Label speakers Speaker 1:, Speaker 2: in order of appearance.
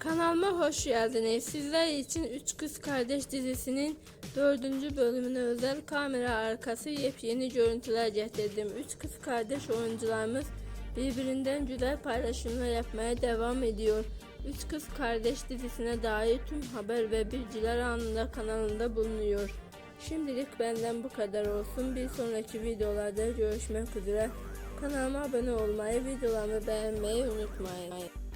Speaker 1: Kanalıma hoş geldiniz. Sizler için Üç Kız Kardeş dizisinin dördüncü bölümüne özel kamera arkası yepyeni görüntüler getirdim. Üç Kız Kardeş oyuncularımız birbirinden güzel paylaşımlar yapmaya devam ediyor. Üç Kız Kardeş dizisine dair tüm haber ve bilgiler anında kanalında bulunuyor. Şimdilik benden bu kadar olsun. Bir sonraki videolarda görüşmek üzere. Kanalıma abone olmayı, videolarımı beğenmeyi unutmayın.